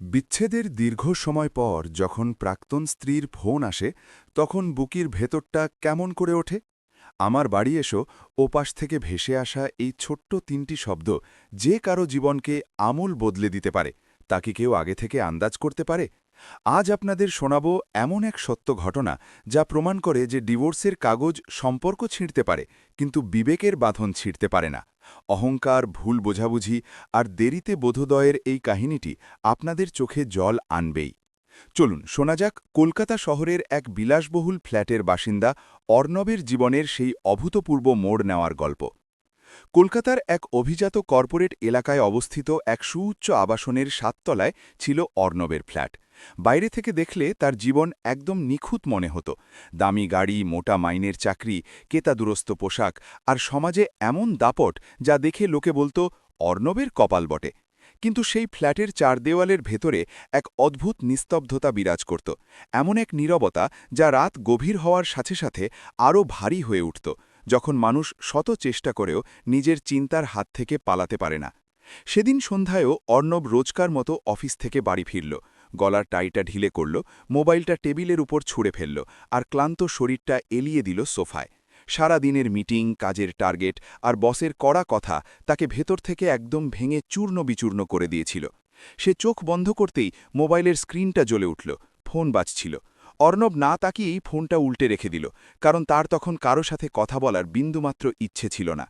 বিচ্ছেদের দীর্ঘ সময় পর যখন প্রাক্তন স্ত্রীর ফোন আসে, তখন বুকির ভেতরটা কেমন করে ওঠে? আমার বাড়ি এসো, ওপাশ থেকে ভেসে আসা এই ছোট্ট তিনটি শব্দ যে কারও জীবনকে আমূল বদলে দিতে পারে। তা কি কেউ আগে থেকে আন্দাজ করতে পারে? আজ আপনাদের শোনাব এমন এক সত্য ঘটনা যা প্রমাণ করে যে ডিভোর্সের কাগজ সম্পর্ক ছিঁড়তে পারে, কিন্তু বিবেকের বাঁধন ছিঁড়তে পারে না। অহংকার, ভুল বোঝাবুঝি আর দেরিতে বোধোদয়ের এই কাহিনীটি আপনাদের চোখে জল আনবেই। চলুন, শোনা যাক কলকাতা শহরের এক বিলাসবহুল ফ্ল্যাটের বাসিন্দা অর্ণবের জীবনের সেই অভূতপূর্ব মোড় নেওয়ার গল্প। কলকাতার এক অভিজাত কর্পোরেট এলাকায় অবস্থিত এক সুউচ্চ আবাসনের সাততলায় ছিল অর্ণবের ফ্ল্যাট। বাইরে থেকে দেখলে তার জীবন একদম নিখুঁত মনে হতো। দামি গাড়ি, মোটা মাইনের চাকরি কেতাদুরস্ত পোশাক আর সমাজে এমন দাপট যা দেখে লোকে বলতো, অর্ণবের কপাল বটে। কিন্তু সেই ফ্ল্যাটের চার দেওয়ালের ভেতরে এক অদ্ভুত নিস্তব্ধতা বিরাজ করত। এমন এক নীরবতা যা রাত গভীর হওয়ার সাথে সাথে আরও ভারী হয়ে উঠত। যখন মানুষ শত চেষ্টা করেও নিজের চিন্তার হাত থেকে পালাতে পারে না। সেদিন সন্ধ্যায়ও অর্ণব রোজকার মতো অফিস থেকে বাড়ি ফিরল। গলার টাইটা ঢিলে করল, মোবাইলটা টেবিলের উপর ছুঁড়ে ফেলল আর ক্লান্ত শরীরটা এলিয়ে দিল সোফায়। সারা দিনের মিটিং, কাজের টার্গেট আর বসের কড়া কথা তাকে ভেতর থেকে একদম ভেঙে চূর্ণ বিচূর্ণ করে দিয়েছিল। সে চোখ বন্ধ করতেই মোবাইলের স্ক্রিনটা জ্বলে উঠল, ফোন বাজছিল। অর্ণব না তাকিয়েই ফোনটা উল্টে রেখে দিল, কারণ তার তখন কারও সাথে কথা বলার বিন্দুমাত্র ইচ্ছে ছিল না।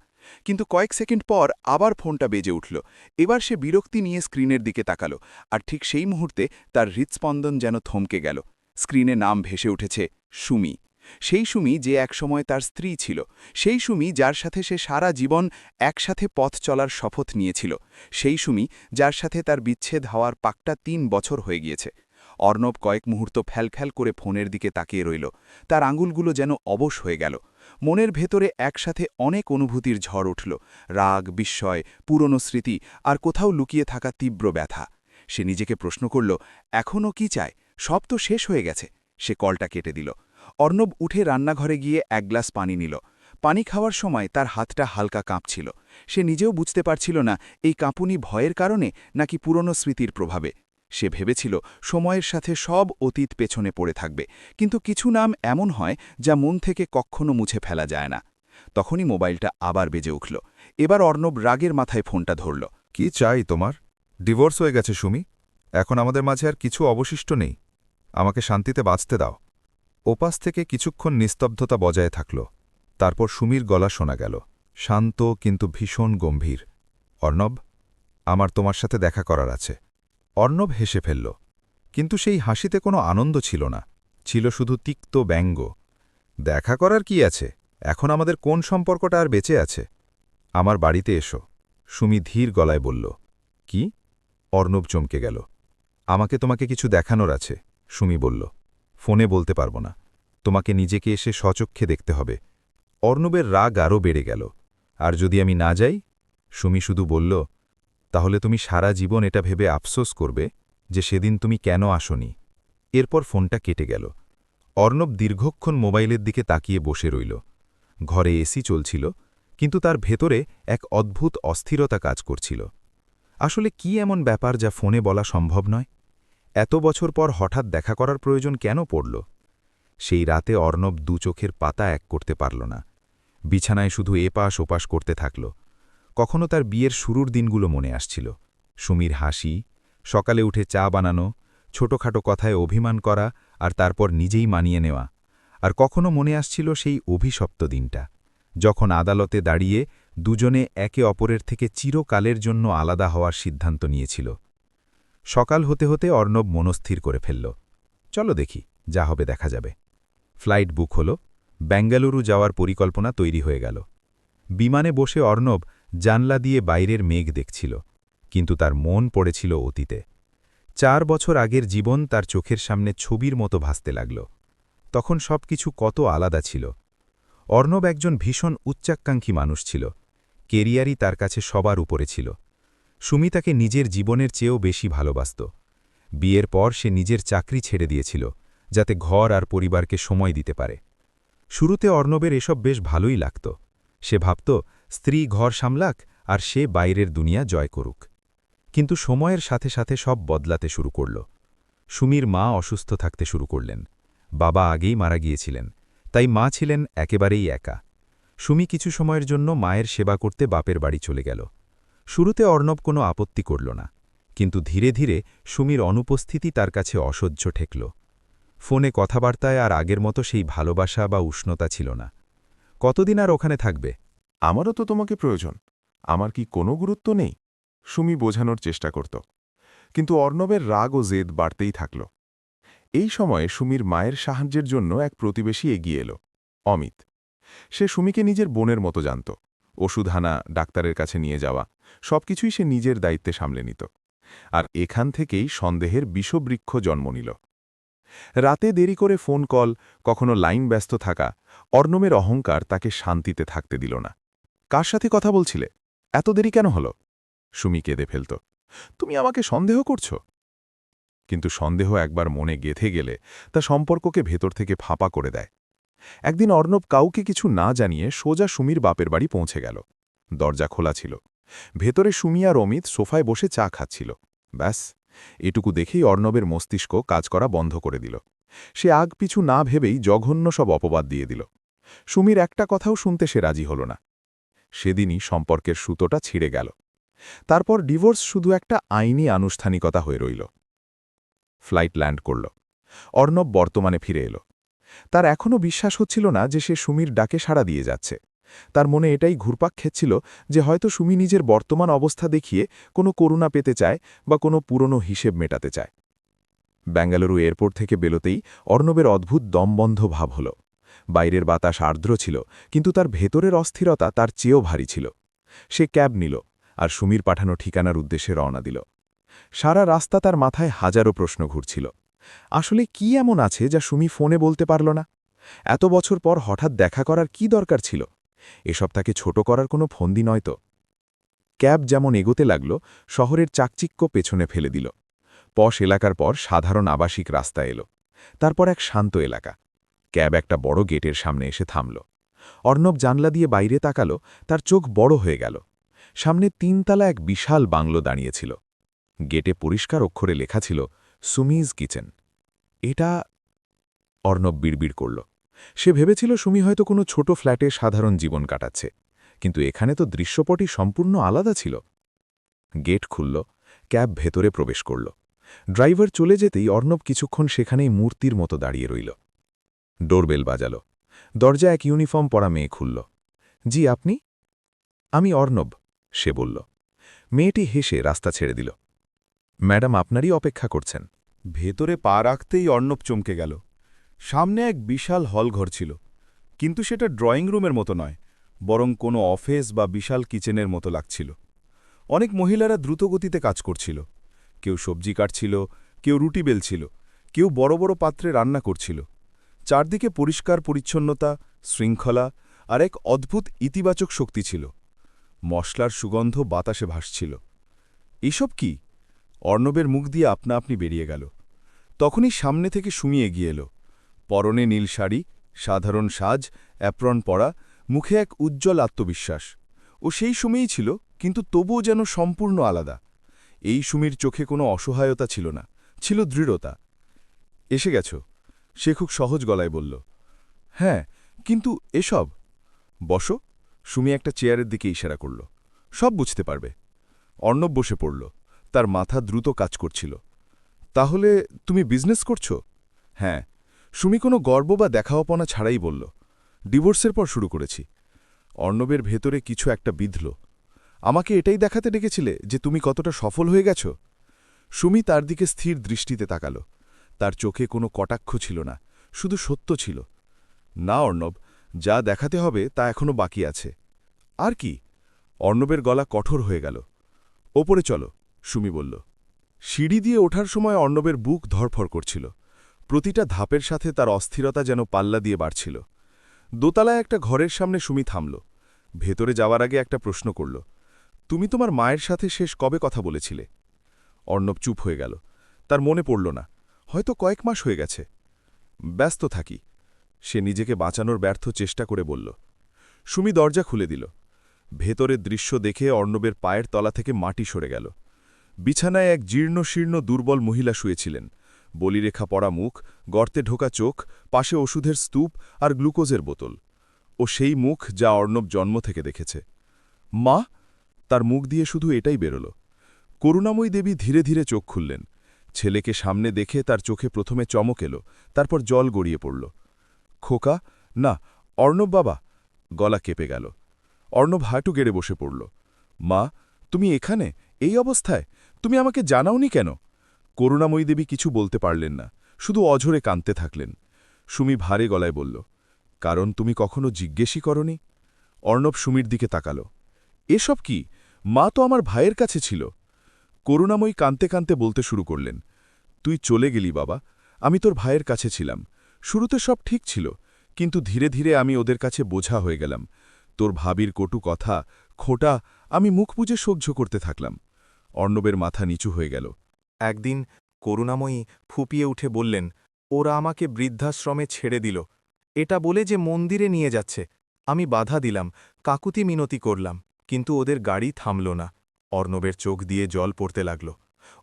কিন্তু কয়েক সেকেন্ড পর আবার ফোনটা বেজে উঠল। এবার সে বিরক্তি নিয়ে স্ক্রিনের দিকে তাকালো, আর ঠিক সেই মুহূর্তে তার হৃৎস্পন্দন যেন থমকে গেল। স্ক্রিনে নাম ভেসে উঠেছে, সুমি। সেই সুমি যে একসময় তার স্ত্রী ছিল, সেই সুমি যার সাথে সে সারা জীবন একসাথে পথ চলার শপথ নিয়েছিল, সেই সুমি যার সাথে তার বিচ্ছেদ হওয়ার পাকটা তিন বছর হয়ে গিয়েছে। অর্ণব কয়েক মুহূর্ত ফ্যালফ্যাল করে ফোনের দিকে তাকিয়ে রইল। তার আঙুলগুলো যেন অবশ হয়ে গেল। মনের ভেতরে একসাথে অনেক অনুভূতির ঝড় উঠল। রাগ, বিস্ময়, পুরনো স্মৃতি আর কোথাও লুকিয়ে থাকা তীব্র ব্যথা। সে নিজেকে প্রশ্ন করল এখনও কি চায় সব তো শেষ হয়ে গেছে। সে কলটা কেটে দিল। অর্ণব উঠে রান্নাঘরে গিয়ে এক গ্লাস পানি নিল। পানি খাওয়ার সময় তার হাতটা হালকা কাঁপছিল। সে নিজেও বুঝতে পারছিল না, এই কাঁপুনি ভয়ের কারণে নাকি পুরনো স্মৃতির প্রভাবে। সে ভেবেছিল সময়ের সাথে সব অতীত পেছনে পড়ে থাকবে, কিন্তু কিছু নাম এমন হয় যা মন থেকে কখনো মুছে ফেলা যায় না। তখনই মোবাইলটা আবার বেজে উঠল। এবার অর্ণব রাগের মাথায় ফোনটা ধরল। কি চাই তোমার? ডিভোর্স হয়ে গেছে, সুমি। এখন আমাদের মাঝে আর কিছু অবশিষ্ট নেই। আমাকে শান্তিতে বাঁচতে দাও। ওপাস থেকে কিছুক্ষণ নিস্তব্ধতা বজায় থাকল। তারপর সুমির গলা শোনা গেল। শান্ত কিন্তু ভীষণ গম্ভীর। অর্ণব, আমার তোমার সাথে দেখা করার আছে। অর্ণব হেসে ফেলল, কিন্তু সেই হাসিতে কোনো আনন্দ ছিল না, ছিল শুধু তিক্ত ব্যঙ্গ। দেখা করার কি আছে? এখন আমাদের কোন সম্পর্কটা আর বেঁচে আছে? আমার বাড়িতে এসো। সুমি ধীর গলায় বলল, কি? অর্ণব চমকে গেল, আমাকে তোমাকে কিছু দেখানোর আছে। সুমি বলল, ফোনে বলতে পারব না, তোমাকে নিজেকে এসে সচক্ষে দেখতে হবে। অর্ণবের রাগ আরও বেড়ে গেল, আর যদি আমি না যাই? সুমি শুধু বলল তাহলে তুমি সারা জীবন এটা ভেবে আফসোস করবে যে সেদিন তুমি কেন আসনি। এরপর ফোনটা কেটে গেল। অর্ণব দীর্ঘক্ষণ মোবাইলের দিকে তাকিয়ে বসে রইল। ঘরে এসি চলছিল, কিন্তু তার ভেতরে এক অদ্ভুত অস্থিরতা কাজ করছিল। আসলে কি এমন ব্যাপার যা ফোনে বলা সম্ভব নয়? এত বছর পর হঠাৎ দেখা করার প্রয়োজন কেন পড়ল? সেই রাতে অর্ণব দু চোখের পাতা এক করতে পারল না। বিছানায় শুধু এপাশ ওপাশ করতে থাকল। কখনো তার বিয়ের শুরুর দিনগুলো মনে আসছিল। সুমির হাসি, সকালে উঠে চা বানানো, ছোটখাটো কথায় অভিমান করা আর তারপর নিজেই মানিয়ে নেওয়া। আর কখনো মনে আসছিল সেই অভিশপ্ত দিনটা, যখন আদালতে দাঁড়িয়ে দুজনে একে অপরের থেকে চিরকালের জন্য আলাদা হওয়ার সিদ্ধান্ত নিয়েছিল। সকাল হতে হতে অর্ণব মনস্থির করে ফেলল, চলো দেখি, যা হবে দেখা যাবে। ফ্লাইট বুক হল, বেঙ্গালুরু যাওয়ার পরিকল্পনা তৈরি হয়ে গেল। বিমানে বসে অর্ণব জানলা দিয়ে বাইরের মেঘ দেখছিল, কিন্তু তার মন পড়েছিল অতীতে। চার বছর আগের জীবন তার চোখের সামনে ছবির মতো ভাসতে লাগল। তখন সব কিছু কত আলাদা ছিল। অর্ণব একজন ভীষণ উচ্চাকাঙ্ক্ষী মানুষ ছিল। কেরিয়ারই তার কাছে সবার উপরে ছিল। সুমি তাকে নিজের জীবনের চেয়েও বেশি ভালোবাসত। বিয়ের পর সে নিজের চাকরি ছেড়ে দিয়েছিল, যাতে ঘর আর পরিবারকে সময় দিতে পারে। শুরুতে অর্ণবের এসব বেশ ভালোই লাগত। সে ভাবত স্ত্রী ঘর সামলাক আর সে বাইরের দুনিয়া জয় করুক। কিন্তু সময়ের সাথে সাথে সব বদলাতে শুরু করল। সুমির মা অসুস্থ থাকতে শুরু করলেন। বাবা আগেই মারা গিয়েছিলেন, তাই মা ছিলেন একেবারেই একা। সুমি কিছু সময়ের জন্য মায়ের সেবা করতে বাপের বাড়ি চলে গেল। শুরুতে অর্ণব কোনো আপত্তি করল না, কিন্তু ধীরে ধীরে সুমির অনুপস্থিতি তার কাছে অসহ্য ঠেকল। ফোনে কথাবার্তায় আর আগের মতো সেই ভালোবাসা বা উষ্ণতা ছিল না। কতদিন আর ওখানে থাকবে? আমারও তো তোমাকে প্রয়োজন। আমার কি কোনো গুরুত্ব নেই? সুমি বোঝানোর চেষ্টা করত। কিন্তু অর্ণবের রাগ ও জেদ বাড়তেই থাকল। এই সময়ে সুমির মায়ের সাহায্যের জন্য এক প্রতিবেশী এগিয়ে এলো, অমিত। সে সুমিকে নিজের বোনের মতো জানত। ওষুধ হানা ডাক্তারের কাছে নিয়ে যাওয়া, সবকিছুই সে নিজের দায়িত্বে সামলে নিত। আর এখান থেকেই সন্দেহের বিষবৃক্ষ জন্ম নিল। রাতে দেরি করে ফোন কল, কখনো লাইন ব্যস্ত থাকা, অর্ণবের অহংকার তাকে শান্তিতে থাকতে দিল না। কার সাথে কথা বলছিলে? এত দেরি কেন হলো? সুমি কেঁদে ফেলত। তুমি আমাকে সন্দেহ করছ? কিন্তু সন্দেহ একবার মনে গেথে গেলে তা সম্পর্ককে ভেতর থেকে ফাঁপা করে দেয়। একদিন অর্ণব কাউকে কিছু না জানিয়ে সোজা সুমির বাপের বাড়ি পৌঁছে গেল। দরজা খোলা ছিল। ভেতরে সুমি আর অমিত সোফায় বসে চা খাচ্ছিল। ব্যাস, এটুকু দেখেই অর্ণবের মস্তিষ্ক কাজ করা বন্ধ করে দিল। সে আগ পিছু না ভেবেই জঘন্য সব অপবাদ দিয়ে দিল। সুমির একটা কথাও শুনতে সে রাজি হল না। সেদিনই সম্পর্কের সুতোটা ছিঁড়ে গেল। তারপর ডিভোর্স শুধু একটা আইনি আনুষ্ঠানিকতা হয়ে রইল। ফ্লাইট ল্যান্ড করল। অর্ণব বর্তমানে ফিরে এলো। তার এখনও বিশ্বাস হচ্ছিল না যে সে সুমির ডাকে সাড়া দিয়ে যাচ্ছে। তার মনে এটাই ঘুরপাক খেচ্ছিল যে হয়তো সুমি নিজের বর্তমান অবস্থা দেখিয়ে কোনো করুণা পেতে চায় বা কোনো পুরনো হিসেব মেটাতে চায়। বেঙ্গালুরু এয়ারপোর্ট থেকে বেরোতেই অর্ণবের অদ্ভুত দমবন্ধ ভাব হল। বাইরের বাতাস আর্দ্র ছিল, কিন্তু তার ভেতরের অস্থিরতা তার চেয়েও ভারী ছিল। সে ক্যাব নিল আর সুমির পাঠানো ঠিকানার উদ্দেশ্যে রওনা দিল। সারা রাস্তা তার মাথায় হাজারো প্রশ্ন ঘুরছিল। আসলে কি এমন আছে যা সুমি ফোনে বলতে পারল না? এত বছর পর হঠাৎ দেখা করার কি দরকার ছিল? এসব তাকে ছোট করার কোনো ফন্দি নয় তো? ক্যাব যেমন এগোতে লাগল, শহরের চাকচিক্য পেছনে ফেলে দিল। পশ এলাকার পর সাধারণ আবাসিক রাস্তা এলো। তারপর এক শান্ত এলাকা। ক্যাব একটা বড় গেটের সামনে এসে থামল। অর্ণব জানলা দিয়ে বাইরে তাকালো, তার চোখ বড় হয়ে গেল। সামনে তিনতলা এক বিশাল বাংলো দাঁড়িয়েছিল। গেটে পরিষ্কার অক্ষরে লেখা ছিল, সুমিজ কিচেন। এটা অর্ণব বিড়বিড় করল। সে ভেবেছিল সুমি হয়তো কোনো ছোট ফ্ল্যাটে সাধারণ জীবন কাটাচ্ছে, কিন্তু এখানে তো দৃশ্যপটই সম্পূর্ণ আলাদা ছিল। গেট খুলল, ক্যাব ভেতরে প্রবেশ করল। ড্রাইভার চলে যেতেই অর্ণব কিছুক্ষণ সেখানেই মূর্তির মতো দাঁড়িয়ে রইল। ডোরবেল বাজাল। দরজা এক ইউনিফর্ম পরা মেয়ে খুলল। জি, আপনি? আমি অর্ণব, সে বলল। মেয়েটি হেসে রাস্তা ছেড়ে দিল। ম্যাডাম, আপনারই অপেক্ষা করছেন। ভেতরে পা রাখতেই অর্ণব চমকে গেল। সামনে এক বিশাল হলঘর ছিল, কিন্তু সেটা ড্রয়িং রুমের মতো নয়, বরং কোনো অফিস বা বিশাল কিচেনের মতো লাগছিল। অনেক মহিলারা দ্রুতগতিতে কাজ করছিল। কেউ সবজি কাটছিল, কেউ রুটি বেলছিল, কেউ বড় বড় পাত্রে রান্না করছিল। চারদিকে পরিষ্কার পরিচ্ছন্নতা, শৃঙ্খলা আর এক অদ্ভুত ইতিবাচক শক্তি ছিল। মশলার সুগন্ধ বাতাসে ভাসছিল। এসব কি? অর্ণবের মুখ দিয়ে আপনা আপনি বেরিয়ে গেল। তখনই সামনে থেকে সুমিয়ে গিয়ে এলো। পরনে নীল শাড়ি, সাধারণ সাজ, অ্যাপ্রন পরা, মুখে এক উজ্জ্বল আত্মবিশ্বাস। ও সেই সময়ই ছিল, কিন্তু তবুও যেন সম্পূর্ণ আলাদা। এই সুমির চোখে কোনো অসহায়তা ছিল না, ছিল দৃঢ়তা। এসে গেছ? সে খুব সহজ গলায় বলল হ্যাঁ কিন্তু এসব? বসো। সুমি একটা চেয়ারের দিকে ইশারা করল, সব বুঝতে পারবে। অর্ণব বসে পড়ল, তার মাথা দ্রুত কাজ করছিল, তাহলে তুমি বিজনেস করছ? হ্যাঁ। সুমি কোনো গর্ব বা দেখাওপনা ছাড়াই বলল, ডিভোর্সের পর শুরু করেছি। অর্ণবের ভেতরে কিছু একটা বিধল, আমাকে এটাই দেখাতে ডেকেছিলে যে তুমি কতটা সফল হয়ে গেছ? সুমি তার দিকে স্থির দৃষ্টিতে তাকাল তার চোখে কোনো কটাক্ষ ছিল না, শুধু সত্য ছিল। না, অর্ণব, যা দেখাতে হবে তা এখনও বাকি আছে। আর কি? অর্ণবের গলা কঠোর হয়ে গেল। ওপরে চলো, সুমি বলল। সিঁড়ি দিয়ে ওঠার সময় অর্ণবের বুক ধরফর করছিল। প্রতিটা ধাপের সাথে তার অস্থিরতা যেন পাল্লা দিয়ে বাড়ছিল। দোতলায় একটা ঘরের সামনে সুমি থামল। ভেতরে যাওয়ার আগে একটা প্রশ্ন করল। তুমি তোমার মায়ের সাথে শেষ কবে কথা বলেছিলে? অর্ণব চুপ হয়ে গেল। তার মনে পড়ল না। হয়তো কয়েক মাস হয়ে গেছে। ব্যস্ত থাকি। সে নিজেকে বাঁচানোর ব্যর্থ চেষ্টা করে বলল। সুমি দরজা খুলে দিল। ভেতরের দৃশ্য দেখে অর্ণবের পায়ের তলা থেকে মাটি সরে গেল। বিছানায় এক জীর্ণ শীর্ণ দুর্বল মহিলা শুয়েছিলেন। বলিরেখা পড়া মুখ, গর্তে ঢোকা চোখ, পাশে ওষুধের স্তূপ আর গ্লুকোজের বোতল। ও সেই মুখ যা অর্ণব জন্ম থেকে দেখেছে। মা, তার মুখ দিয়ে শুধু এটাই বেরোল। করুণাময়ী দেবী ধীরে ধীরে চোখ খুললেন। ছেলেকে সামনে দেখে তার চোখে প্রথমে চমক এলো, তারপর জল গড়িয়ে পড়ল। খোকা, না, অর্ণব বাবা! গলা কেঁপে গেল। অর্ণব হাঁটু গেড়ে বসে পড়ল। মা, তুমি এখানে? এই অবস্থায়? তুমি আমাকে জানাওনি কেন? করুণাময়ী দেবী কিছু বলতে পারলেন না, শুধু অঝরে কাঁদতে থাকলেন। সুমি ভারে গলায় বলল, কারণ তুমি কখনো জিজ্ঞেসই করনি? অর্ণব সুমির দিকে তাকালো, এসব কি? মা তো আমার ভাইয়ের কাছে ছিল। করুণাময়ী কাঁদতে কাঁদতে বলতে শুরু করলেন তুই চলে গেলি বাবা। আমি তোর ভাইয়ের কাছে ছিলাম। শুরুতে সব ঠিক ছিল, কিন্তু ধীরে ধীরে আমি ওদের কাছে বোঝা হয়ে গেলাম। তোর ভাবির কটু কথা, খোটা, আমি মুখ বুঝে সহ্য করতে থাকলাম। অর্ণবের মাথা নিচু হয়ে গেল। একদিন করুণাময়ী ফুপিয়ে উঠে বললেন, ওরা আমাকে বৃদ্ধাশ্রমে ছেড়ে দিল। এটা বলে যে মন্দিরে নিয়ে যাচ্ছে। আমি বাধা দিলাম, কাকুতি মিনতি করলাম, কিন্তু ওদের গাড়ি থামল না। অর্ণবের চোখ দিয়ে জল পড়তে লাগল।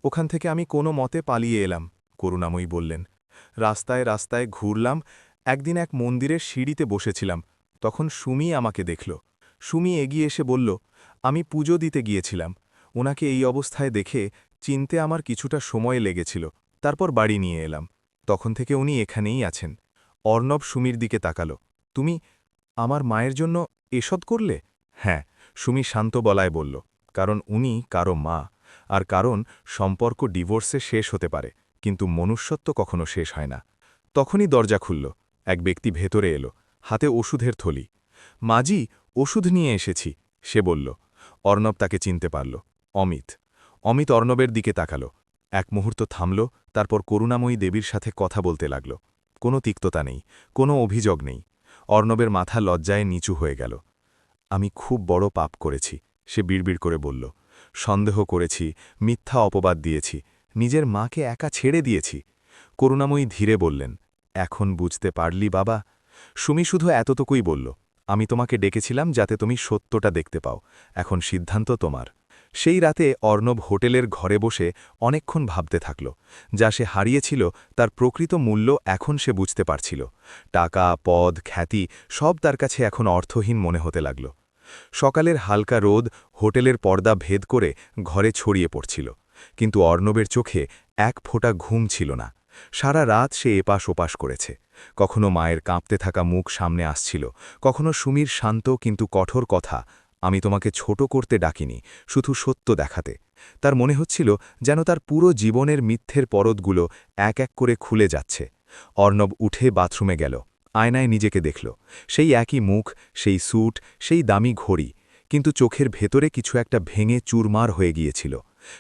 ওখান থেকে আমি কোনো মতে পালিয়ে এলাম, করুণাময়ী বললেন। রাস্তায় রাস্তায় ঘুরলাম, একদিন এক মন্দিরের সিঁড়িতে বসেছিলাম, তখন সুমি আমাকে দেখল। সুমি এগিয়ে এসে বলল, আমি পুজো দিতে গিয়েছিলাম। ওনাকে এই অবস্থায় দেখে চিনতে আমার কিছুটা সময় লেগেছিল। তারপর বাড়ি নিয়ে এলাম। তখন থেকে উনি এখানেই আছেন। অর্ণব সুমির দিকে তাকালো, তুমি আমার মায়ের জন্য এসদ করলে? হ্যাঁ সুমি শান্ত বলায় বলল, কারণ উনি কারও মা। আর কারণ সম্পর্ক ডিভোর্সে শেষ হতে পারে, কিন্তু মনুষ্যত্ব কখনো শেষ হয় না। তখনই দরজা খুলল, এক ব্যক্তি ভেতরে এলো, হাতে ওষুধের থলি। মাজি, ওষুধ নিয়ে এসেছি, সে বলল। অর্ণব তাকে চিনতে পারল। অমিত। অমিত অর্ণবের দিকে তাকালো। এক মুহূর্ত থামল, তারপর করুণাময়ী দেবীর সাথে কথা বলতে লাগল। কোনো তিক্ততা নেই, কোনো অভিযোগ নেই। অর্ণবের মাথা লজ্জায় নিচু হয়ে গেল। আমি খুব বড় পাপ করেছি, সে বিড়বিড় করে বলল। সন্দেহ করেছি, মিথ্যা অপবাদ দিয়েছি, নিজের মাকে একা ছেড়ে দিয়েছি। করুণাময়ী ধীরে বললেন, এখন বুঝতে পারলি বাবা? সুমি শুধু এতটুকুই বলল, আমি তোমাকে ডেকেছিলাম যাতে তুমি সত্যটা দেখতে পাও, এখন সিদ্ধান্ত তোমার। সেই রাতে অর্ণব হোটেলের ঘরে বসে অনেকক্ষণ ভাবতে থাকল, যা সে হারিয়েছিল, তার প্রকৃত মূল্য এখন সে বুঝতে পারছিল। টাকা, পদ, খ্যাতি সব তার কাছে এখন অর্থহীন মনে হতে লাগল। সকালের হালকা রোদ হোটেলের পর্দা ভেদ করে ঘরে ছড়িয়ে পড়ছিল, কিন্তু অর্ণবের চোখে এক ফোঁটা ঘুম ছিল না। সারা রাত সে এপাশ ওপাশ করেছে। কখনো মায়ের কাঁপতে থাকা মুখ সামনে আসছিল, কখনো সুমির শান্ত কিন্তু কঠোর কথা, আমি তোমাকে ছোট করতে ডাকিনি, শুধু সত্য দেখাতে। তার মনে হচ্ছিল যেন তার পুরো জীবনের মিথ্যের পরতগুলো এক এক করে খুলে যাচ্ছে। অর্ণব উঠে বাথরুমে গেল। আয়নায় নিজেকে দেখল। সেই একই মুখ, সেই স্যুট, সেই দামি ঘড়ি, কিন্তু চোখের ভেতরে কিছু একটা ভেঙে চুরমার হয়ে গিয়েছিল।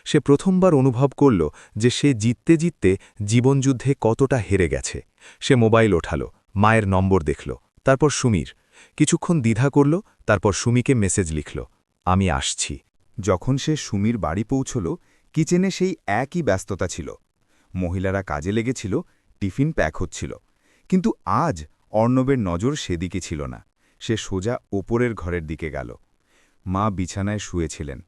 সে প্রথমবার অনুভব করল যে সে জিততে জিততে জীবনযুদ্ধে কতটা হেরে গেছে। সে মোবাইল ওঠাল, মায়ের নম্বর দেখল, তারপর সুমির। কিছুক্ষণ দ্বিধা করল, তারপর সুমিকে মেসেজ লিখল, আমি আসছি। যখন সে সুমির বাড়ি পৌঁছল, কিচেনে সেই একই ব্যস্ততা ছিল। মহিলারা কাজে লেগেছিল, টিফিন প্যাক হচ্ছিল। কিন্তু আজ অর্ণবের নজর সেদিকে ছিল না। সে সোজা ওপরের ঘরের দিকে গেল। মা বিছানায় শুয়েছিলেন।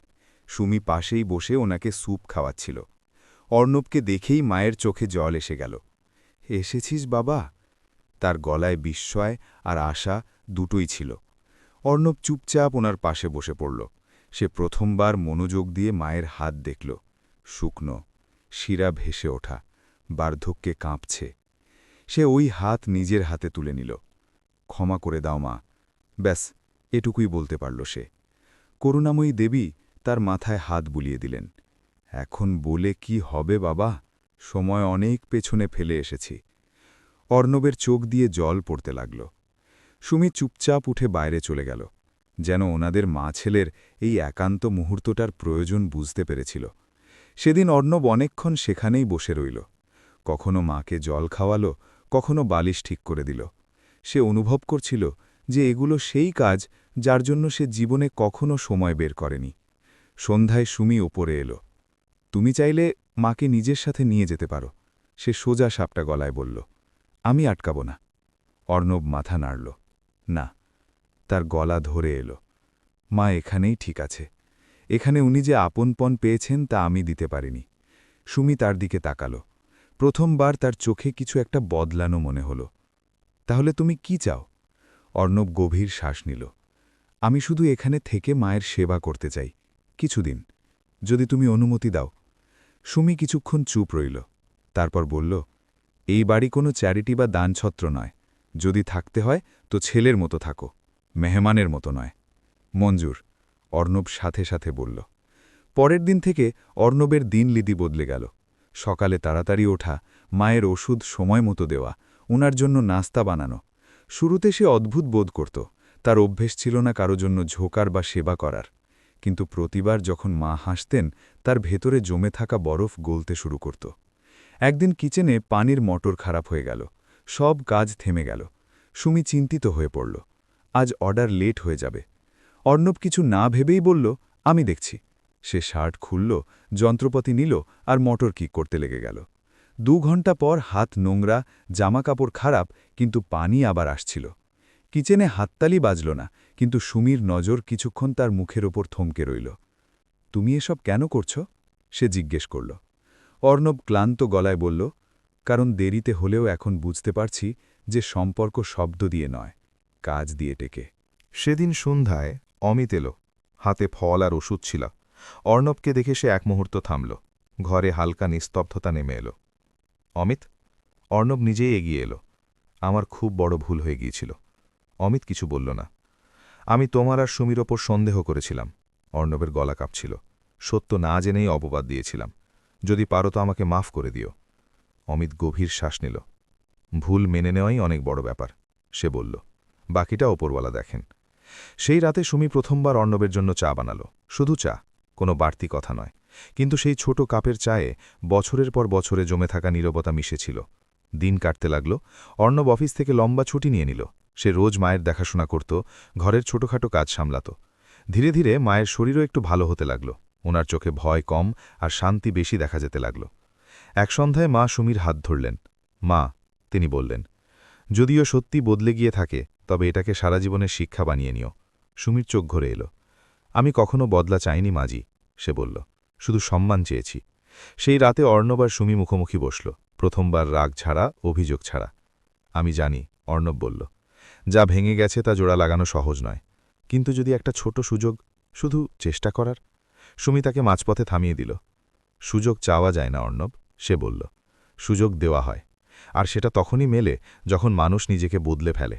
সুমি পাশেই বসে ওনাকে স্যুপ খাওয়াচ্ছিল। অর্ণবকে দেখেই মায়ের চোখে জল এসে গেল। এসেছিস বাবা? তার গলায় বিস্ময় আর আশা দুটোই ছিল। অর্ণব চুপচাপ ওনার পাশে বসে পড়ল। সে প্রথমবার মনোযোগ দিয়ে মায়ের হাত দেখল। শুকনো, শিরা ভেসে ওঠা, বার্ধক্যে কাঁপছে। সে ওই হাত নিজের হাতে তুলে নিল। ক্ষমা করে দাও মা। ব্যাস, এটুকুই বলতে পারল সে। করুণাময়ী দেবী তার মাথায় হাত বুলিয়ে দিলেন। এখন বলে কি হবে বাবা? সময় অনেক পেছনে ফেলে এসেছি। অর্ণবের চোখ দিয়ে জল পড়তে লাগল। সুমি চুপচাপ উঠে বাইরে চলে গেল। যেন ওনাদের মা ছেলের এই একান্ত মুহূর্তটার প্রয়োজন বুঝতে পেরেছিল। সেদিন অর্ণব অনেকক্ষণ সেখানেই বসে রইল। কখনো মাকে জল খাওয়ালো কখনো বালিশ ঠিক করে দিল। সে অনুভব করছিল যে এগুলো সেই কাজ যার জন্য সে জীবনে কখনো সময় বের করেনি। সন্ধ্যায় সুমি ওপরে এলো। তুমি চাইলে মাকে নিজের সাথে নিয়ে যেতে পারো। সে সোজা সাপটা গলায় বলল, আমি আটকাব না। অর্ণব মাথা নাড়ল, না। তার গলা ধরে এলো, মা, এখানেই ঠিক আছে। এখানে উনি যে আপনপন পেয়েছেন তা আমি দিতে পারিনি। সুমি তার দিকে তাকালো প্রথমবার তার চোখে কিছু একটা বদলানো মনে হল। তাহলে তুমি কি চাও? অর্ণব গভীর শ্বাস নিল। আমি শুধু এখানে থেকে মায়ের সেবা করতে চাই। কিছুদিন। যদি তুমি অনুমতি দাও। সুমি কিছুক্ষণ চুপ রইল। তারপর বলল, এই বাড়ি কোনো চ্যারিটি বা দানছত্র নয়। যদি থাকতে হয়, তো ছেলের মতো থাকো। মেহমানের মতো নয়। মঞ্জুর, অর্ণব সাথে সাথে বলল। পরের দিন থেকে অর্ণবের দিনলিদি বদলে গেল। সকালে তাড়াতাড়ি ওঠা, মায়ের ওষুধ সময় মতো দেওয়া, উনার জন্য নাস্তা বানানো। শুরুতে সে অদ্ভুত বোধ করত, তার অভ্যেস ছিল না কারও জন্য ঝোকার বা সেবা করার। কিন্তু প্রতিবার যখন মা হাসতেন, তার ভেতরে জমে থাকা বরফ গলতে শুরু করত। একদিন কিচেনে পানির মোটর খারাপ হয়ে গেল, সব কাজ থেমে গেল। সুমি চিন্তিত হয়ে পড়ল, আজ অর্ডার লেট হয়ে যাবে। অর্ণব কিছু না ভেবেই বলল, আমি দেখছি। সে শার্ট খুলল, যন্ত্রপাতি নিল আর মোটর কিক করতে লেগে গেল। দু ঘণ্টা পর হাত নোংরা, জামাকাপড় খারাপ, কিন্তু পানি আবার আসছিল। কিচেনে হাততালি বাজল না, কিন্তু সুমির নজর কিছুক্ষণ তার মুখের ওপর থমকে রইল। তুমি এসব কেন করছ? সে জিজ্ঞেস করল। অর্ণব ক্লান্ত গলায় বলল, কারণ দেরিতে হলেও এখন বুঝতে পারছি যে সম্পর্ক শব্দ দিয়ে নয়, কাজ দিয়ে টেকে। সেদিন সন্ধ্যায় অমিত এলো, হাতে ফল আর ওষুধ ছিল। অর্ণবকে দেখে সে এক মুহূর্ত থামল। ঘরে হালকা নিস্তব্ধতা নেমে এলো। অমিত, অর্ণব নিজেই এগিয়ে এলো। আমার খুব বড় ভুল হয়ে গিয়েছিল। অমিত কিছু বলল না। আমি তোমার আর সুমির ওপর সন্দেহ করেছিলাম। অর্ণবের গলা কাঁপছিল। সত্য না জেনেই অপবাদ দিয়েছিলাম। যদি পারো তো আমাকে মাফ করে দিও। অমিত গভীর শ্বাস নিল। ভুল মেনে নেওয়াই অনেক বড় ব্যাপার, সে বলল। বাকিটা ওপরওয়ালা দেখেন। সেই রাতে সুমি প্রথমবার অর্ণবের জন্য চা বানালো। শুধু চা। কোনো বাড়তি কথা নয়। কিন্তু সেই ছোট কাপের চায়ে বছরের পর বছরে জমে থাকা নীরবতা মিশেছিল। দিন কাটতে লাগল, অর্ণব অফিস থেকে লম্বা ছুটি নিয়ে নিল। সে রোজ মায়ের দেখাশোনা করত, ঘরের ছোটখাটো কাজ সামলাত। ধীরে ধীরে মায়ের শরীরও একটু ভালো হতে লাগল। ওনার চোখে ভয় কম আর শান্তি বেশি দেখা যেতে লাগল। এক সন্ধ্যায় মা সুমির হাত ধরলেন। মা, তিনি বললেন, যদিও সত্যি বদলে গিয়ে থাকে, তবে এটাকে সারা জীবনের শিক্ষা বানিয়ে নিও। সুমির চোখ ঘরে এলো। আমি কখনো বদলা চাইনি, মাজি, সে বলল। শুধু সম্মান চেয়েছি। সেই রাতে অর্ণব আর সুমি মুখোমুখি বসল। প্রথমবার রাগ ছাড়া, অভিযোগ ছাড়া। আমি জানি, অর্ণব বলল, যা ভেঙে গেছে তা জোড়া লাগানো সহজ নয়। কিন্তু যদি একটা ছোট সুযোগ, শুধু চেষ্টা করার? সুমি তাকে মাঝপথে থামিয়ে দিল। সুযোগ চাওয়া যায় না, অর্ণব, সে বলল। সুযোগ দেওয়া হয়। আর সেটা তখনই মেলে যখন মানুষ নিজেকে বদলে ফেলে।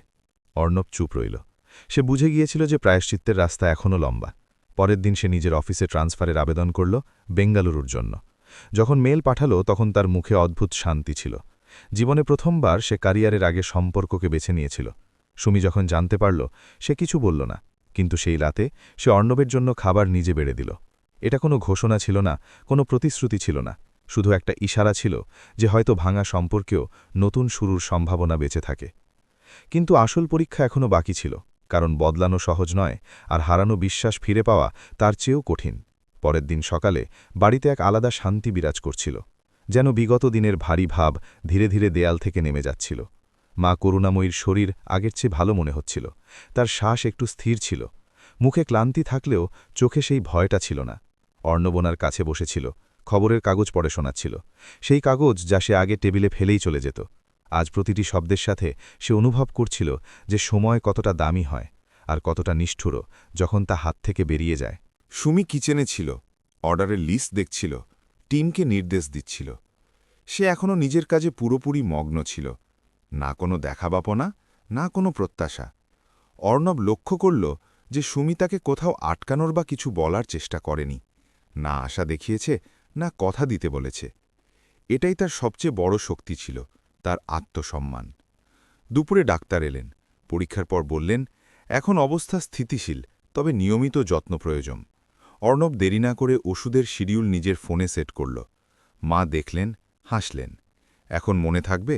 অর্ণব চুপ রইল। সে বুঝে গিয়েছিল যে প্রায়শ্চিত্তের রাস্তা এখনও লম্বা। পরের দিন সে নিজের অফিসে ট্রান্সফারের আবেদন করল বেঙ্গালুরুর জন্য। যখন মেল পাঠালো, তখন তার মুখে অদ্ভুত শান্তি ছিল। জীবনে প্রথমবার সে ক্যারিয়ারের আগে সম্পর্ককে বেছে নিয়েছিল। সুমি যখন জানতে পারল, সে কিছু বলল না, কিন্তু সেই রাতে সে অর্ণবের জন্য খাবার নিজে বেড়ে দিল। এটা কোনো ঘোষণা ছিল না, কোনো প্রতিশ্রুতি ছিল না। শুধু একটা ইশারা ছিল যে হয়তো ভাঙা সম্পর্কেও নতুন শুরুর সম্ভাবনা বেঁচে থাকে। কিন্তু আসল পরীক্ষা এখনও বাকি ছিল। কারণ বদলানো সহজ নয় আর হারানো বিশ্বাস ফিরে পাওয়া তার চেয়েও কঠিন। পরের দিন সকালে বাড়িতে এক আলাদা শান্তি বিরাজ করছিল, যেন বিগত দিনের ভারী ভাব ধীরে ধীরে দেয়াল থেকে নেমে যাচ্ছিল। মা করুণাময়ীর শরীর আগের চেয়ে ভালো মনে হচ্ছিল, তার শ্বাস একটু স্থির ছিল, মুখে ক্লান্তি থাকলেও চোখে সেই ভয়টা ছিল না। অর্ণবনার কাছে বসেছিল, খবরের কাগজ পড়ে শোনাচ্ছিল, সেই কাগজ যা সে আগে টেবিলে ফেলেই চলে যেত। আজ প্রতিটি শব্দের সাথে সে অনুভব করছিল যে সময় কতটা দামি হয় আর কতটা নিষ্ঠুরও যখন তা হাত থেকে বেরিয়ে যায়। সুমি কিচেনে ছিল, অর্ডারের লিস্ট দেখছিল, টিমকে নির্দেশ দিচ্ছিল। সে এখনও নিজের কাজে পুরোপুরি মগ্ন ছিল, না কোনো দেখাবাপনা, না কোনো প্রত্যাশা। অর্ণব লক্ষ্য করল যে সুমি তাকে কোথাও আটকানোর বা কিছু বলার চেষ্টা করেনি, না আশা দেখিয়েছে, না কথা দিতে বলেছে। এটাই তার সবচেয়ে বড় শক্তি ছিল তার আত্মসম্মান। দুপুরে ডাক্তার এলেন। পরীক্ষার পর বললেন, এখন অবস্থা স্থিতিশীল, তবে নিয়মিত যত্ন প্রয়োজন। অর্ণব দেরি না করে ওষুধের শিডিউল নিজের ফোনে সেট করল। মা দেখলেন, হাসলেন। এখন মনে থাকবে?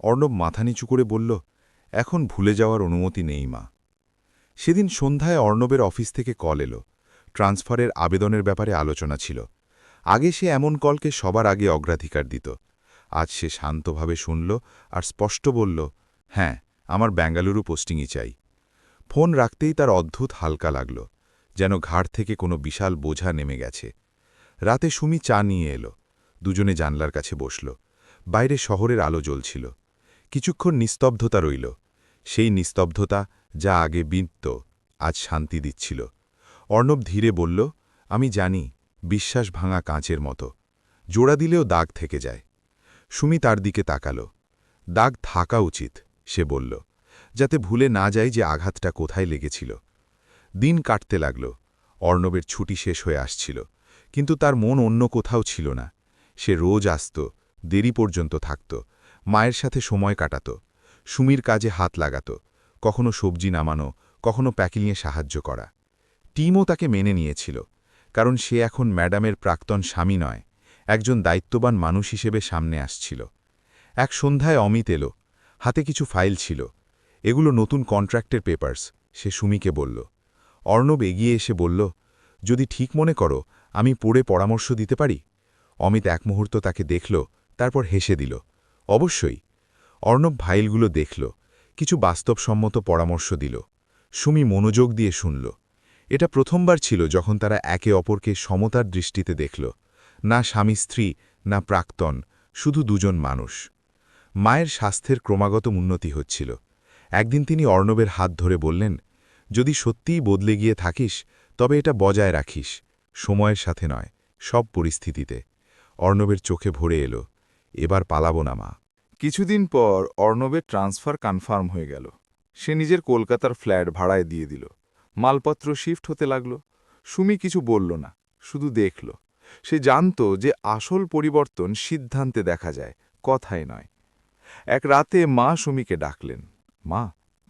অর্ণব মাথা নিচু করে বলল, এখন ভুলে যাওয়ার অনুমতি নেই মা। সেদিন সন্ধ্যায় অর্ণবের অফিস থেকে কল এলো। ট্রান্সফারের আবেদনের ব্যাপারে আলোচনা ছিল। আগে সে এমন কলকে সবার আগে অগ্রাধিকার দিত। আজ সে শান্তভাবে শুনল আর স্পষ্ট বলল হ্যাঁ আমার ব্যাঙ্গালুরু পোস্টিংই চাই। ফোন রাখতেই তার অদ্ভুত হালকা লাগল, যেন ঘাড় থেকে কোনো বিশাল বোঝা নেমে গেছে। রাতে সুমি চা নিয়ে এলো, দুজনে জানলার কাছে বসল, বাইরে শহরের আলো জ্বলছিল। কিছুক্ষণ নিস্তব্ধতা রইল, সেই নিস্তব্ধতা যা আগে বিন্ত, আজ শান্তি দিচ্ছিল। অর্ণব ধীরে বলল, আমি জানি, বিশ্বাস ভাঙা কাঁচের মতো। জোড়া দিলেও দাগ থেকে যায়। সুমি তার দিকে তাকাল। দাগ থাকা উচিত, সে বলল, যাতে ভুলে না যায় যে আঘাতটা কোথায় লেগেছিল। দিন কাটতে লাগল, অর্ণবের ছুটি শেষ হয়ে আসছিল, কিন্তু তার মন অন্য কোথাও ছিল না। সে রোজ আসত, দেরি পর্যন্ত থাকত, মায়ের সাথে সময় কাটাত, সুমির কাজে হাত লাগাত, কখনো সবজি নামানো, কখনো প্যাকিংয়ে সাহায্য করা। টিমও তাকে মেনে নিয়েছিল, কারণ সে এখন ম্যাডামের প্রাক্তন স্বামী নয়। একজন দায়িত্ববান মানুষ হিসেবে সামনে আসছিল। এক সন্ধ্যায় অমিত এলো। হাতে কিছু ফাইল ছিল। এগুলো নতুন কন্ট্রাক্টের পেপার্স। সে সুমিকে বলল, অর্ণব এগিয়ে এসে বলল, যদি ঠিক মনে করো, আমি পড়ে পরামর্শ দিতে পারি? অমিত এক মুহূর্ত তাকে দেখল, তারপর হেসে দিল, অবশ্যই। অর্ণব ফাইলগুলো দেখল, কিছু বাস্তবসম্মত পরামর্শ দিল। সুমি মনোযোগ দিয়ে শুনল। এটা প্রথমবার ছিল যখন তারা একে অপরকে সমতার দৃষ্টিতে দেখল। না স্বামী স্ত্রী, না প্রাক্তন, শুধু দুজন মানুষ। মায়ের স্বাস্থ্যের ক্রমাগত উন্নতি হচ্ছিল। একদিন তিনি অর্ণবের হাত ধরে বললেন, যদি সত্যিই বদলে গিয়ে থাকিস, তবে এটা বজায় রাখিস। সময়ের সাথে নয়, সব পরিস্থিতিতে। অর্ণবের চোখে ভরে এলো, এবার পালাবো না মা। কিছুদিন পর অর্ণবের ট্রান্সফার কনফার্ম হয়ে গেল। সে নিজের কলকাতার ফ্ল্যাট ভাড়ায় দিয়ে দিল। মালপত্র শিফট হতে লাগল। সুমি কিছু বলল না, শুধু দেখল। সে জানত যে আসল পরিবর্তন সিদ্ধান্তে দেখা যায় কথায় নয়। এক রাতে মা সুমিকে ডাকলেন। মা,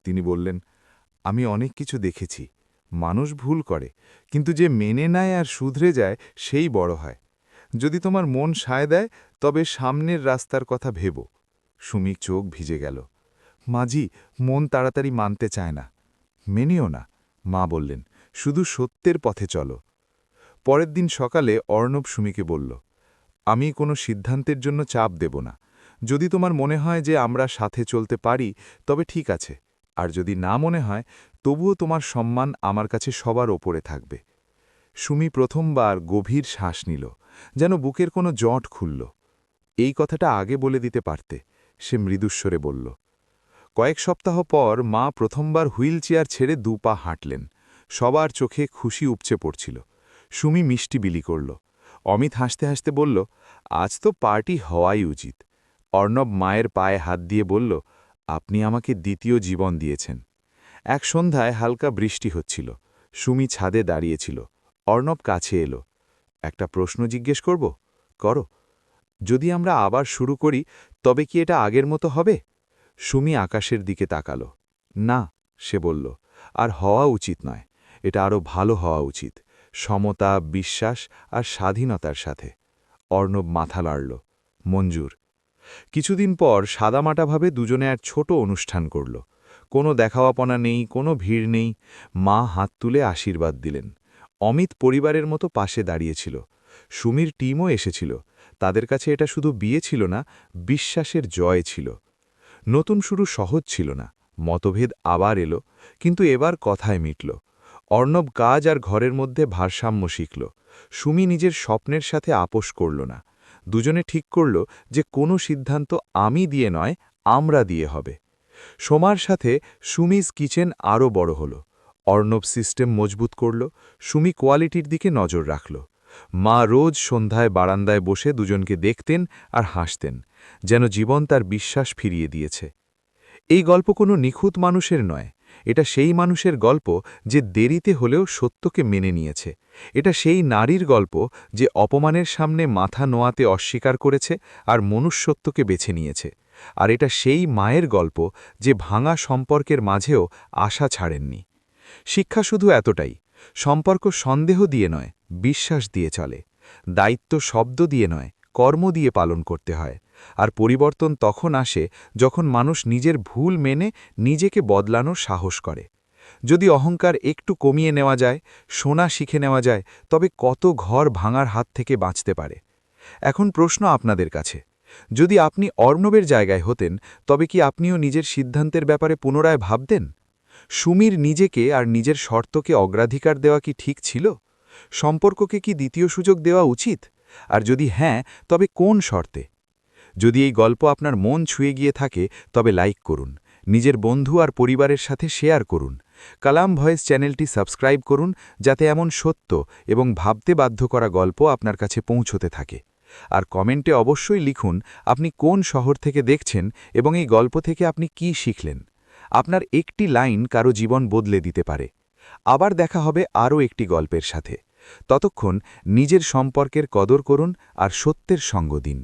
তিনি বললেন, আমি অনেক কিছু দেখেছি। মানুষ ভুল করে, কিন্তু যে মেনে নেয় আর শুধরে যায়, সেই বড় হয়। যদি তোমার মন সায় দেয়, তবে সামনের রাস্তার কথা ভেবো সুমির চোখ ভিজে গেল। মাঝি, মন তাড়াতাড়ি মানতে চায় না। মেনেও না। মা বললেন, শুধু সত্যের পথে চলো। পরের দিন সকালে অর্ণব সুমিকে বলল, আমি কোনো সিদ্ধান্তের জন্য চাপ দেব না। যদি তোমার মনে হয় যে আমরা সাথে চলতে পারি, তবে ঠিক আছে। আর যদি না মনে হয়, তবুও তোমার সম্মান আমার কাছে সবার ওপরে থাকবে। সুমি প্রথমবার গভীর শ্বাস নিল, যেন বুকের কোনো জট খুলল। এই কথাটা আগে বলে দিতে পারতে, সে মৃদুস্বরে বলল, কয়েক সপ্তাহ পর মা প্রথমবার হুইল চেয়ার ছেড়ে দু পা হাঁটলেন। সবার চোখে খুশি উপচে পড়ছিল। সুমি মিষ্টি বিলি করল। অমিত হাসতে হাসতে বলল, আজ তো পার্টি হওয়াই উচিত। অর্ণব মায়ের পায়ে হাত দিয়ে বলল, আপনি আমাকে দ্বিতীয় জীবন দিয়েছেন। এক সন্ধ্যায় হালকা বৃষ্টি হচ্ছিল। সুমি ছাদে দাঁড়িয়েছিল। অর্ণব কাছে এলো, একটা প্রশ্ন জিজ্ঞেস করব? করো। যদি আমরা আবার শুরু করি, তবে কি এটা আগের মতো হবে? সুমি আকাশের দিকে তাকালো। না, সে বলল, আর হওয়া উচিত নয়। এটা আরও ভালো হওয়া উচিত। সমতা, বিশ্বাস আর স্বাধীনতার সাথে। অর্ণব মাথা লাড়ল মঞ্জুর। কিছুদিন পর সাদামাটাভাবে দুজনে এক ছোট অনুষ্ঠান করল। কোনো দেখাওয়াপনা নেই, কোনো ভিড় নেই। মা হাত তুলে আশীর্বাদ দিলেন। অমিত পরিবারের মতো পাশে দাঁড়িয়েছিল সুমির টিমও এসেছিল। তাদের কাছে এটা শুধু বিয়ে ছিল না, বিশ্বাসের জয় ছিল। নতুন শুরু সহজ ছিল না। মতভেদ আবার এলো, কিন্তু এবার কথায় মিটল। অর্ণব কাজ আর ঘরের মধ্যে ভারসাম্য শিখল। সুমি নিজের স্বপ্নের সাথে আপোষ করল না। দুজনে ঠিক করল যে কোনো সিদ্ধান্ত আমি দিয়ে নয়, আমরা দিয়ে হবে। সোমার সাথে সুমিজ কিচেন আরও বড় হল। অর্ণব সিস্টেম মজবুত করল। সুমি কোয়ালিটির দিকে নজর রাখল। মা রোজ সন্ধ্যায় বারান্দায় বসে দুজনকে দেখতেন আর হাসতেন, যেন জীবন তার বিশ্বাস ফিরিয়ে দিয়েছে। এই গল্প কোনো নিখুঁত মানুষের নয়। এটা সেই মানুষের গল্প যে দেরিতে হলেও সত্যকে মেনে নিয়েছে। এটা সেই নারীর গল্প যে অপমানের সামনে মাথা নোয়াতে অস্বীকার করেছে আর মনুষ্যত্বকে বেছে নিয়েছে। আর এটা সেই মায়ের গল্প যে ভাঙা সম্পর্কের মাঝেও আশা ছাড়েননি। শিক্ষা শুধু এতটাই, সম্পর্ক সন্দেহ দিয়ে নয়, বিশ্বাস দিয়ে চলে, দায়িত্ব শব্দ দিয়ে নয়, কর্ম দিয়ে পালন করতে হয়। আর পরিবর্তন তখন আসে যখন মানুষ নিজের ভুল মেনে নিজেকে বদলানোর সাহস করে। যদি অহংকার একটু কমিয়ে নেওয়া যায়, সোনা শিখে নেওয়া যায়, তবে কত ঘর ভাঙার হাত থেকে বাঁচতে পারে? এখন প্রশ্ন আপনাদের কাছে। যদি আপনি অর্ণবের জায়গায় হতেন, তবে কি আপনিও নিজের সিদ্ধান্তের ব্যাপারে পুনরায় ভাবতেন? সুমির নিজেকে আর নিজের শর্তকে অগ্রাধিকার দেওয়া কি ঠিক ছিল? সম্পর্ককে কি দ্বিতীয় সুযোগ দেওয়া উচিত? আর যদি হ্যাঁ তবে কোন শর্তে? যদি এই গল্প আপনার মন ছুঁয়ে গিয়ে থাকে, তবে লাইক করুন, নিজের বন্ধু আর পরিবারের সাথে শেয়ার করুন, কালাম ভয়েস চ্যানেলটি সাবস্ক্রাইব করুন, যাতে এমন সত্য এবং ভাবতে বাধ্য করা গল্প আপনার কাছে পৌঁছতে থাকে। আর কমেন্টে অবশ্যই লিখুন, আপনি কোন শহর থেকে দেখছেন এবং এই গল্প থেকে আপনি কি শিখলেন? আপনার একটি লাইন কারও জীবন বদলে দিতে পারে। আবার দেখা হবে আরও একটি গল্পের সাথে। ততক্ষণ নিজের সম্পর্কের কদর করুন আর সত্যের সঙ্গ দিন।